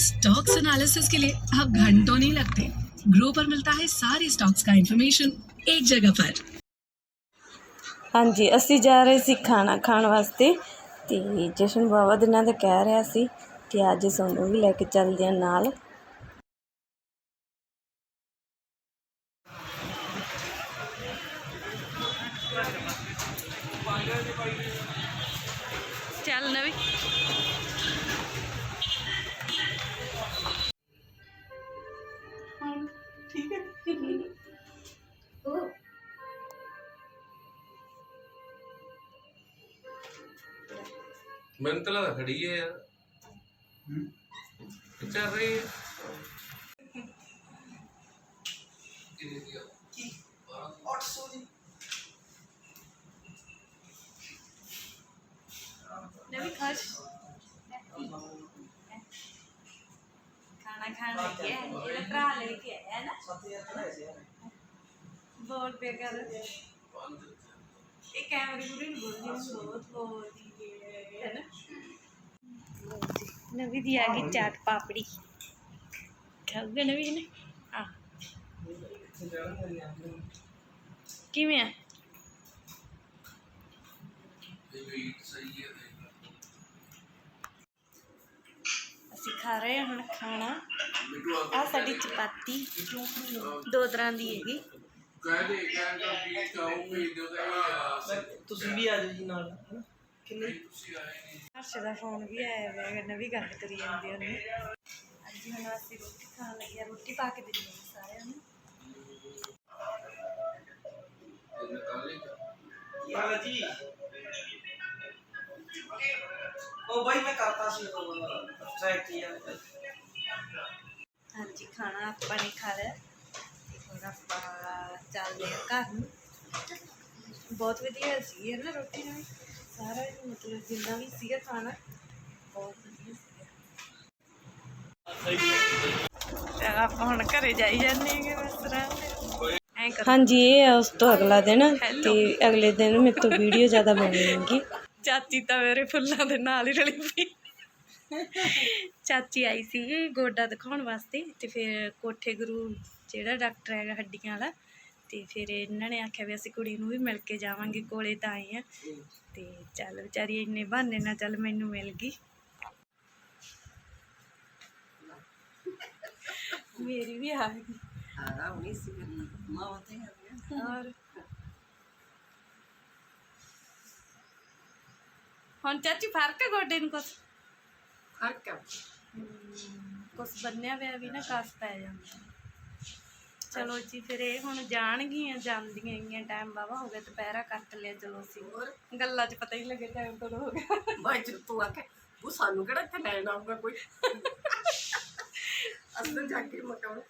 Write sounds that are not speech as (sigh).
Stocks analysis के लिए अब घंटों नहीं लगते ग्रो पर मिलता है सारे स्टॉक्स का इंफॉर्मेशन एक जगह पर ਹਾਂਜੀ ਅਸੀਂ ਜਾ ਰਹੇ ਸੀ ਖਾਣਾ ਖਾਣ ਵਾਸਤੇ ਤੇ ਜਸ਼ਨ ਬਾਬਾ ਦਿਨਾਂ ਦਾ ਕਹਿ ਰਿਹਾ ਸੀ ਕਿ ਅੱਜ ਸਾਨੂੰ ਵੀ ਲੈ ਕੇ ਚੱਲਦੇ ਆ ਨਾਲ ਚੱਲ ਨਵੀਂ ਮੈਨੂੰ ਤਾਂ ਲੱਗਦਾ ਖੜੀ ਹੈ ਯਾਰ ਚੱਲ ਰਹੀ ਹੈ ਨਵੀਂ ਖਾਸ਼ ਖਾਣਾ ਖਾਣ ਲੱਗਿਆ ਇਹਦਾ ਭਰਾ ਲੈ ਕੇ ਆਇਆ ਨਾ ਬੋਲ ਪਿਆ ਕਰ ਇਹ ਕੈਮਰੇ ਮੂਰੇ ਨੂੰ ਬੋਲਦੀ ਹੈ ਬਹੁਤ ਬੋਲਦੀ ਹੈ ਹੈ ਨਾ ਨਵੀਂ ਦੀ ਆ ਗਈ ਚਾਟ ਪਾਪੜੀ। ਖਾਓਗੇ ਨਵੀਂ ਨੇ? ਆ ਕਿਵੇਂ ਆ? ਇਹ ਵੀ ਸਹੀ ਹੈ ਅਸੀਂ ਖਾ ਰਹੇ ਹਾਂ ਹੁਣ ਖਾਣਾ। ਆ ਸਾਡੀ ਚਪਾਤੀ। ਦੋ ਤਰ੍ਹਾਂ ਦੀ ਹੈਗੀ। ਕਹਿ ਦੇ ਕਹਿ ਦਾ ਵੀ ਚਾਹੂ ਭੇਜ ਦਿਓ ਤਾਂ ਤੁਸੀਂ ਵੀ ਆ ਜਾਓ ਜੀ ਨਾਲ ਹਨਾ? ਕਿੰਨੇ? ਤੁਸੀਂ ਆਏ ਨਹੀਂ ਹਰਸ਼ ਦਾ ਫੋਨ ਵੀ ਆਇਆ ਹੋਇਆ ਨਵੀਂ ਗੱਲ ਕਰੀ ਜਾਂਦੀ ਉਹਨੇ। ਅੱਜ ਹੁਣ ਅਸੀਂ ਰੋਟੀ ਖਾਣ ਲੱਗੇ ਹਾਂ ਰੋਟੀ ਪਾ ਕੇ ਦਿੰਦੇ ਹਾਂ ਸਾਰਿਆਂ ਨੂੰ। ਕੀ ਹੈ ਜੀ ਉਹ ਬਾਈ ਮੈਂ ਕਰਤਾ ਸੀ ਉਹ ਟਰੈਕ ਕੀ ਆ। ਹਾਂਜੀ ਖਾਣਾ ਆਪਾਂ ਨੇ ਖਾ ਲਿਆ ਹੁਣ ਆਪਾਂ ਚੱਲਦੇ ਹਾਂ ਘਰ ਨੂੰ। ਬਹੁਤ ਵਧੀਆ ਸੀ ਹੈ ਨਾ ਰੋਟੀ ਨਾਲ। ਸਾਰਾ ਹੀ ਮਤਲਬ ਜਿੰਨਾ ਵੀ ਸੀਗਾ ਖਾਣਾ ਬਹੁਤ ਵਧੀਆ ਸੀਗਾ। ਚਲ ਆਪਾਂ ਹੁਣ ਘਰੇ ਜਾਈ ਜਾਂਦੇ ਹੈਗੇ ਬਸ ਕਰ। ਹਾਂਜੀ ਇਹ ਆ ਉਸ ਤੋਂ ਅਗਲਾ ਦਿਨ ਤੇ ਅਗਲੇ ਦਿਨ ਮੇਰੇ ਤੋਂ ਵੀਡੀਓ ਜ਼ਿਆਦਾ ਬਣੇਗੀ। ਚਾਚੀ ਤਾਂ ਮੇਰੇ ਫੁੱਲਾਂ ਦੇ ਨਾਲ ਹੀ ਰਲੀ ਪਈ। ਚਾਚੀ ਆਈ ਸੀ ਗੋਡਾ ਦਿਖਾਉਣ ਵਾਸਤੇ ਤੇ ਫਿਰ ਕੋਠੇ ਗੁਰੂ ਜਿਹੜਾ ਡਾਕਟਰ ਹੈਗਾ ਹੱਡੀਆਂ ਵਾਲਾ ਤੇ ਫਿਰ ਇਹਨਾਂ ਨੇ ਆਖਿਆ ਵੀ ਅਸੀਂ ਕੁੜੀ ਨੂੰ ਵੀ ਮਿਲ ਕੇ ਜਾਵਾਂਗੇ ਕੋਲੇ ਤਾਂ ਆਏ ਆ ਤੇ ਚੱਲ ਵਿਚਾਰੀ ਇੰਨੇ ਬਹਾਨੇ ਨਾਲ ਚੱਲ ਮੈਨੂੰ ਮਿਲ ਗਈ ਮੇਰੀ ਵੀ ਆ ਗਈ ਔਰ ਹੁਣ ਚਾਚੀ ਫਰਕ ਹੈ ਗੋਡੇ ਨੂੰ ਕੁਛ ਫਰਕ ਆ ਕੁਛ ਬੰਨਿਆ ਪਿਆ ਵੀ ਨਾ ਕਸ ਪੈ ਜਾਂਦਾ ਚਲੋ ਜੀ ਫਿਰ ਇਹ ਹੁਣ ਜਾਣਗੀਆਂ ਜਾਂਦੀਆਂ ਗਈਆਂ ਟਾਈਮ ਬਾਵਾ ਹੋ ਗਿਆ ਦੁਪਹਿਰਾ ਕੱਟ ਲਿਆ ਚਲੋ ਅਸੀਂ। ਹੋਰ? ਗੱਲਾਂ 'ਚ ਪਤਾ ਹੀ ਲੱਗੇ ਟਾਈਮ ਕਦੋਂ ਹੋ ਗਿਆ ਬਾਈ ਜੀ ਤੂੰ ਆ ਕੇ ਉਹ ਸਾਨੂੰ ਕਿਹੜਾ ਇੱਥੇ ਲੈਣ ਆਊਗਾ ਕੋਈ? (laughs) ਅਸਲ ਜਾ ਕੇ ਮਕਾਉ